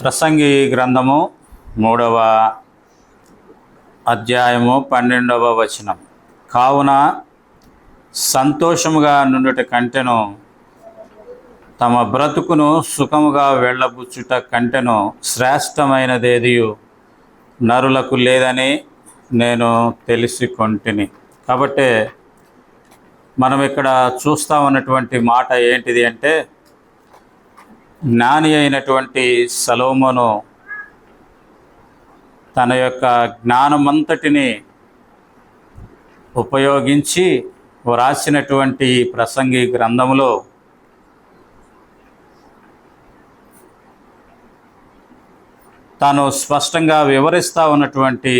ప్రసంగి గ్రంథము మూడవ అధ్యాయము పన్నెండవ వచనం. కావున సంతోషముగా నుండుట కంటెను తమ బ్రతుకును సుఖముగా వెళ్ళబుచ్చుట కంటెను శ్రేష్టమైనదేదియు నరులకు లేదని నేను తెలిసి కొంటిని కాబట్టి మనం ఇక్కడ చూస్తా ఉన్నటువంటి మాట ఏంటిది అంటే జ్ఞాని అయినటువంటి సలోమోను తన యొక్క జ్ఞానమంతటిని ఉపయోగించి వ్రాసినటువంటి ప్రసంగి గ్రంథంలో తాను స్పష్టంగా వివరిస్తూ ఉన్నటువంటి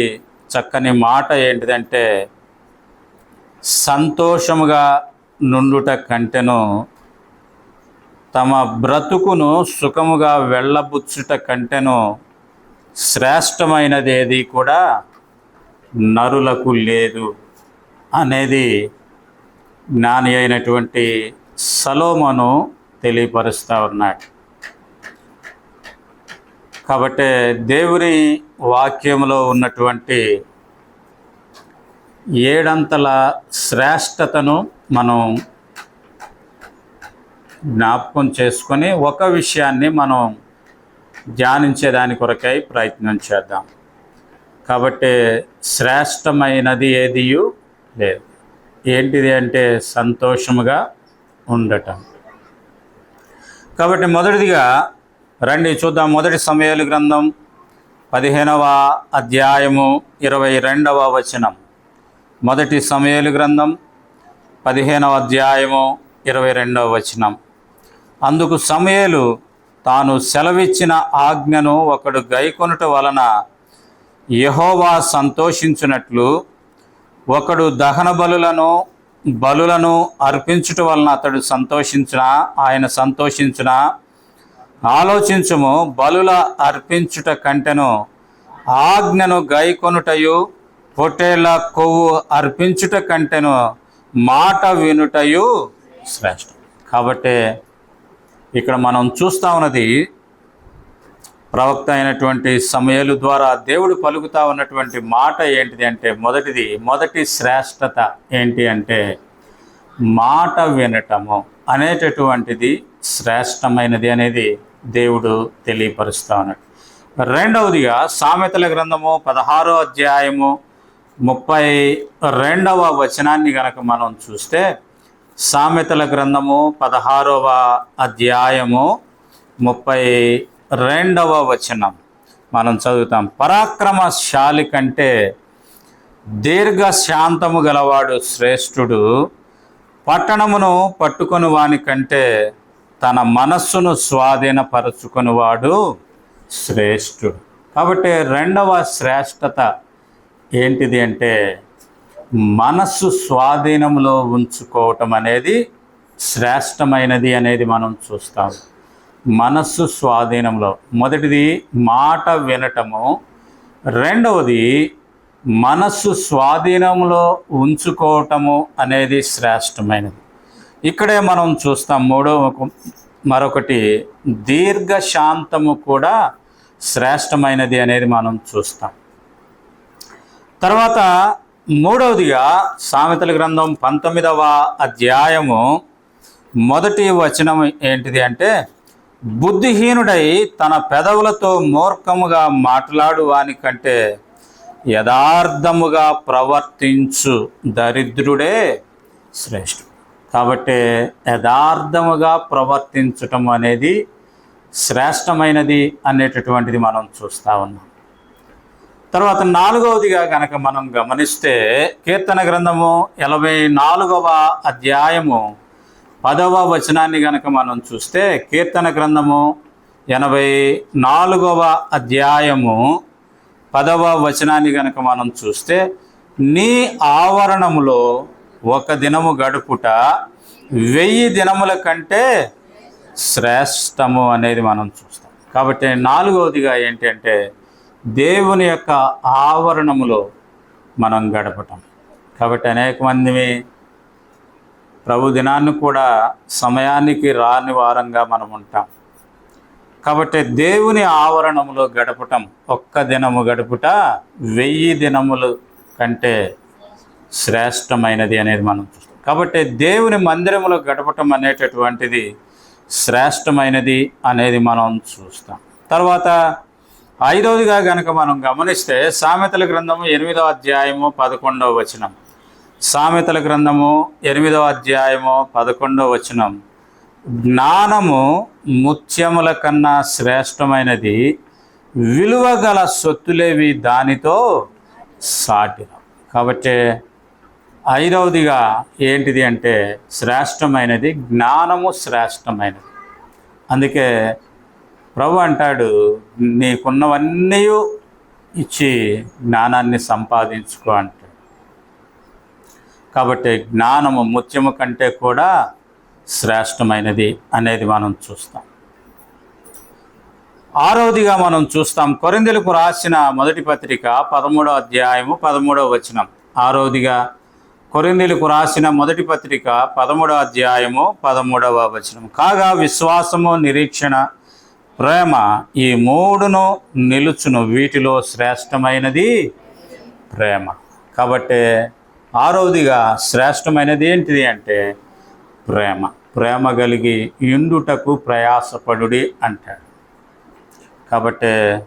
చక్కని మాట ఏంటిదంటే సంతోషముగా నుండుట కంటెను తమ బ్రతుకును సుఖముగా వెళ్ళబుచ్చుట కంటెను శ్రేష్టమైనదేది కూడా నరులకు లేదు అనేది జ్ఞాని అయినటువంటి సలోమను తెలియపరుస్తూ ఉన్నాడు. కాబట్టి దేవుని వాక్యంలో ఉన్నటువంటి ఏడంతల శ్రేష్టతను మనం జ్ఞాపకం చేసుకొని ఒక విషయాన్ని మనం ధ్యానించేదాని కొరకై ప్రయత్నం చేద్దాం. కాబట్టి శ్రేష్టమైనది ఏదియు? లేదు. ఏంటిది అంటే సంతోషముగా ఉండటం. కాబట్టి మొదటిదిగా రండి చూద్దాం మొదటి సమయాలు గ్రంథం పదిహేనవ అధ్యాయము ఇరవై రెండవ వచనం. మొదటి సమయాలు గ్రంథం పదిహేనవ అధ్యాయము ఇరవై రెండవ వచనం. అందుకు సమయలు తాను సెలవిచ్చిన ఆజ్ఞను ఒకడు గైకొనుట వలన యహోవా సంతోషించినట్లు ఒకడు దహన బలులను బలులను అర్పించుట వలన అతడు సంతోషించిన? ఆయన సంతోషించిన? ఆలోచించము బలుల అర్పించుట కంటెను ఆజ్ఞను గైకొనుటయు పొట్టేళ్ళ కొవ్వు అర్పించుట కంటెను మాట వినుటయు శ్రేష్టం. కాబట్టి ఇక్కడ మనం చూస్తా ఉన్నది ప్రవక్త అయినటువంటి సమయాలు ద్వారా దేవుడు పలుకుతా ఉన్నటువంటి మాట ఏంటిది అంటే మొదటిది మొదటి శ్రేష్టత ఏంటి అంటే మాట వినటము అనేటటువంటిది శ్రేష్టమైనది అనేది దేవుడు తెలియపరుస్తా ఉన్నాడు. రెండవదిగా సామెతల గ్రంథము పదహారో అధ్యాయము ముప్పై రెండవ వచనాన్ని గనక మనం చూస్తే సామెతల గ్రంథము పదహారవ అధ్యాయము ముప్పై రెండవ వచనం. మనం చదువుతాం. పరాక్రమశాలి కంటే దీర్ఘ శాంతము గలవాడు శ్రేష్ఠుడు పట్టణమును పట్టుకొని వాని కంటే తన మనస్సును స్వాధీనపరచుకునివాడు శ్రేష్ఠుడు. కాబట్టి రెండవ శ్రేష్టత ఏంటిది అంటే మనస్సు స్వాధీనంలో ఉంచుకోవటం అనేది శ్రేష్టమైనది అనేది మనం చూస్తాం. మనస్సు స్వాధీనంలో మొదటిది మాట వినటము. రెండవది మనస్సు స్వాధీనంలో ఉంచుకోవటము అనేది శ్రేష్టమైనది. ఇక్కడే మనం చూస్తాం మూడవ మరొకటి దీర్ఘశాంతము కూడా శ్రేష్టమైనది అనేది మనం చూస్తాం. తర్వాత మూడవదిగా సామెతల గ్రంథం పంతొమ్మిదవ అధ్యాయము మొదటి వచనం ఏంటిది అంటే బుద్ధిహీనుడై తన పెదవులతో మూర్ఖముగా మాట్లాడు వాని కంటే యథార్థముగా ప్రవర్తించు దరిద్రుడే శ్రేష్ఠుడు. కాబట్టి యథార్థముగా ప్రవర్తించటం అనేది శ్రేష్టమైనది అనేటటువంటిది మనం చూస్తూ ఉన్నాం. తర్వాత నాలుగవదిగా కనుక మనం గమనిస్తే కీర్తన గ్రంథము ఎనభై నాలుగవ అధ్యాయము పదవ వచనాన్ని గనక మనం చూస్తే కీర్తన గ్రంథము ఎనభై నాలుగవ అధ్యాయము పదవ వచనాన్ని గనక మనం చూస్తే నీ ఆవరణములో ఒక దినము గడుపుట వెయ్యి దినముల కంటే శ్రేష్టము అనేది మనం చూస్తాం. కాబట్టి నాలుగవదిగా ఏంటంటే దేవుని యొక్క ఆవరణములో మనం గడపటం. కాబట్టి అనేక మందిని ప్రభు దినాన్ని కూడా సమయానికి రాని వారంగా మనం ఉంటాం. కాబట్టి దేవుని ఆవరణములో గడపటం ఒక్క దినము గడుపుట వెయ్యి దినములు కంటే శ్రేష్టమైనది అనేది మనం చూస్తాం. కాబట్టి దేవుని మందిరములో గడపటం అనేటటువంటిది శ్రేష్టమైనది అనేది మనం చూస్తాం. తర్వాత ఐదవదిగా గనక మనం గమనిస్తే సామెతల గ్రంథము ఎనిమిదవ అధ్యాయము పదకొండవ వచనం. సామెతల గ్రంథము ఎనిమిదవ అధ్యాయము పదకొండవ వచనం. జ్ఞానము ముత్యముల కన్నా శ్రేష్టమైనది విలువ గల సొత్తులేవి దానితో సాటిన. కాబట్టి ఐదవదిగా ఏంటిది అంటే శ్రేష్టమైనది జ్ఞానము శ్రేష్టమైనది. అందుకే ప్రభు అంటాడు నీకున్నవన్నీ ఇచ్చి జ్ఞానాన్ని సంపాదించుకో అంటాడు. కాబట్టి జ్ఞానము ముత్యము కంటే కూడా శ్రేష్టమైనది అనేది మనం చూస్తాం. ఆరోదిగా మనం చూస్తాం కొరిందెలకు రాసిన మొదటి పత్రిక పదమూడవ అధ్యాయము పదమూడవ వచనం. ఆరోదిగా కొరిందెలకు రాసిన మొదటి పత్రిక పదమూడో అధ్యాయము పదమూడవ వచనం. కాగా విశ్వాసము నిరీక్షణ ప్రేమ ఈ మూడును నిలుచును వీటిలో శ్రేష్టమైనది ప్రేమ. కాబట్టి ఆరోదిగా శ్రేష్టమైనది ఏంటిది అంటే ప్రేమ. ప్రేమ కలిగి ఇండుటకు ప్రయాసపడుడి అంటాడు. కాబట్టి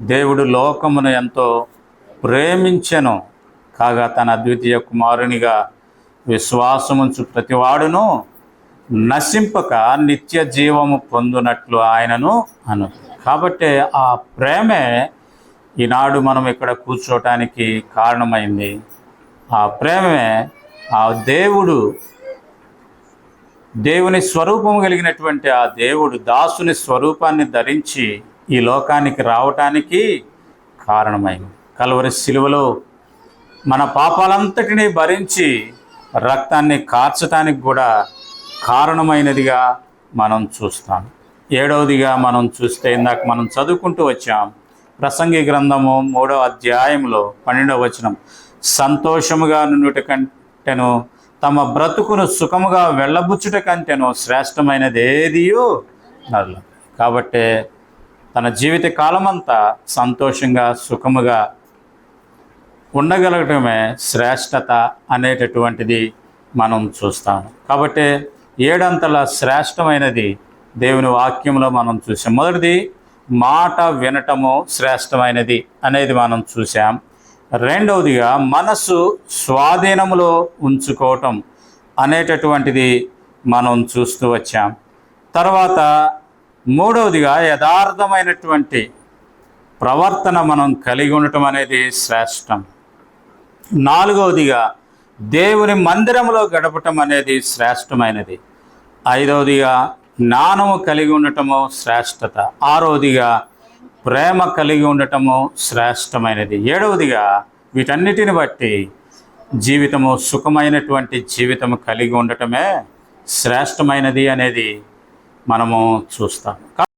దేవుడు లోకమును ఎంతో ప్రేమించెను కాగా తన అద్వితీయ కుమారునిగా విశ్వాసముంచు ప్రతివాడును నశింపక నిత్య జీవము పొందునట్లు ఆయనను అను. కాబట్టి ఆ ప్రేమే ఈనాడు మనం ఇక్కడ కూర్చోటానికి కారణమైంది. ఆ ప్రేమే ఆ దేవుడు దేవుని స్వరూపం కలిగినటువంటి ఆ దేవుడు దాసుని స్వరూపాన్ని ధరించి ఈ లోకానికి రావటానికి కారణమైంది. కలవరి శిలువలో మన పాపాలంతటినీ భరించి రక్తాన్ని కార్చటానికి కూడా కారణమైనదిగా మనం చూస్తాం. ఏడవదిగా మనం చూస్తే ఇందాక మనం చదువుకుంటూ వచ్చాం. ప్రసంగి గ్రంథము మూడవ అధ్యాయంలో పన్నెండవ వచనం. సంతోషముగా నుండుట కంటేను తమ బ్రతుకును సుఖముగా వెళ్ళబుచ్చుట కంటేను శ్రేష్టమైనది ఏదియో నల్ల కాబట్టి తన జీవిత కాలమంతా సంతోషంగా సుఖముగా ఉండగలగటమే శ్రేష్టత అనేటటువంటిది మనం చూస్తాము కాబట్టి ఏడంతల శ్రేష్టమైనది దేవుని వాక్యంలో మనం చూసాం. మొదటిది మాట వినటము శ్రేష్టమైనది అనేది మనం చూసాం. రెండవదిగా మనసు స్వాధీనంలో ఉంచుకోవటం అనేటటువంటిది మనం చూస్తూ వచ్చాం. తర్వాత మూడవదిగా యథార్థమైనటువంటి ప్రవర్తన మనం కలిగి ఉండటం అనేది శ్రేష్టం. నాలుగవదిగా దేవుని మందిరంలో గడపటం అనేది శ్రేష్టమైనది. ఐదవదిగా జ్ఞానము కలిగి ఉండటము శ్రేష్టత. ఆరవదిగా ప్రేమ కలిగి ఉండటము శ్రేష్టమైనది. ఏడవదిగా వీటన్నిటిని బట్టి జీవితము సుఖమైనటువంటి జీవితము కలిగి ఉండటమే శ్రేష్టమైనది అనేది మనము చూస్తాం